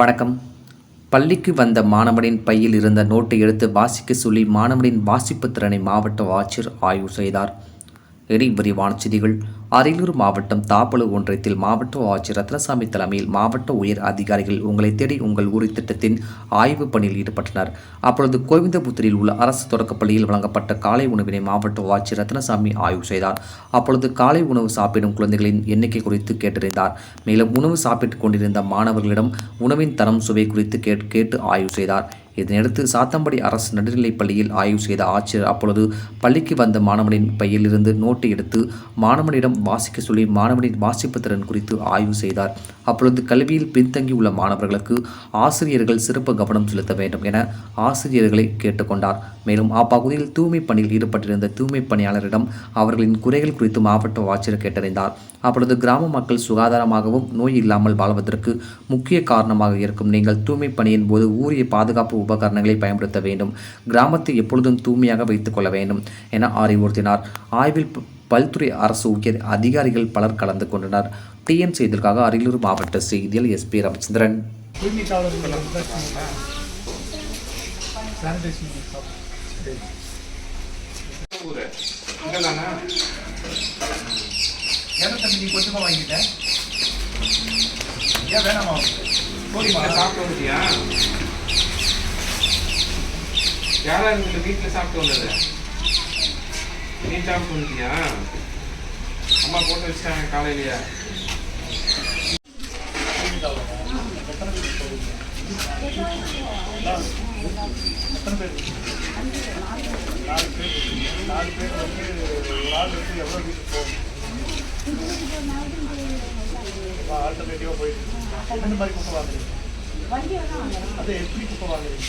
வணக்கம். பள்ளிக்கு வந்த மாணவனின் பையில் இருந்த நோட்டை எடுத்து வாசிக்க சொல்லி மாணவனின் வாசிப்பு திறனை மாவட்ட ஆட்சியர் ஆய்வு செய்தார். இனி விரிவான செய்திகள். அரியலூர் மாவட்டம் தாப்பலு ஒன்றியத்தில் மாவட்ட ஆட்சியர் ரத்னசாமி தலைமையில் மாவட்ட உயர் அதிகாரிகள் உங்களை தேடி உங்கள் ஊரி திட்டத்தின் ஆய்வு பணியில் ஈடுபட்டனர். அப்பொழுது கோவிந்தபுத்தூரில் உள்ள அரசு தொடக்கப் பள்ளியில் வழங்கப்பட்ட காலை உணவினை மாவட்ட ஆட்சியர் ரத்னசாமி ஆய்வு செய்தார். அப்பொழுது காலை உணவு சாப்பிடும் குழந்தைகளின் எண்ணிக்கை குறித்து கேட்டறிந்தார். மேலும் உணவு சாப்பிட்டுக் கொண்டிருந்த மாணவர்களிடம் உணவின் தரம் சுவை குறித்து கேட் கேட்டு ஆய்வு செய்தார். இதனையடுத்து சாத்தம்படி அரசு நடுநிலைப் பள்ளியில் ஆய்வு செய்த ஆட்சியர் அப்பொழுது பள்ளிக்கு வந்த மாணவனின் பையில் இருந்து நோட்டை எடுத்து மாணவனிடம் வாசிக்க சொல்லி மாணவனின் வாசிப்பு திறன் குறித்து ஆய்வு செய்தார். அப்பொழுது கல்வியில் பின்தங்கியுள்ள மாணவர்களுக்கு ஆசிரியர்கள் சிறப்பு கவனம் செலுத்த வேண்டும் என ஆசிரியர்களை கேட்டுக்கொண்டார். மேலும் அப்பகுதியில் தூய்மை பணியில் ஈடுபட்டிருந்த தூய்மை பணியாளரிடம் அவர்களின் குறைகள் குறித்து மாவட்ட ஆட்சியர் கேட்டறிந்தார். அப்பொழுது கிராம மக்கள் சுகாதாரமாகவும் நோய் இல்லாமல் வாழ்வதற்கு முக்கிய காரணமாக இருக்கும் நீங்கள் தூய்மை பணியின் போது ஊரிய பாதுகாப்பு உபகரணங்களை பயன்படுத்த வேண்டும். கிராமத்தை எப்பொழுதும் தூய்மையாக வைத்துக் கொள்ள வேண்டும் என அறிவுறுத்தினார். ஆய்வில் பல்துறை அரசு உயர் அதிகாரிகள் பலர் கலந்து கொண்டனர். டிஎன் செய்திற்காக அரியலூர் மாவட்ட செய்தியில் எஸ்பி ரவிச்சந்திரன். தூய்மை கொஞ்சமாக ஏன் வேணாமா போதுமா சாப்பிட்டு வந்துட்டியா யாரா இருந்தது வீட்டில் சாப்பிட்டு வந்தது? நீ சாப்பிட்டு வந்துட்டியா? அம்மா போட்டு வச்சிட்டாங்க காலையிலயே. எத்தனை பேர் நாலு பேர் நாலு பேர் வந்து ஒரு ஆள் வந்து எவ்வளோ வீட்டுக்கு போகும் ஆல்டர்னேட்டிவாக போயிட்டு இருக்கு. எந்த மாதிரி குப்பை வாங்குறீங்க அது எப்படி குப்பை வாங்குறீங்க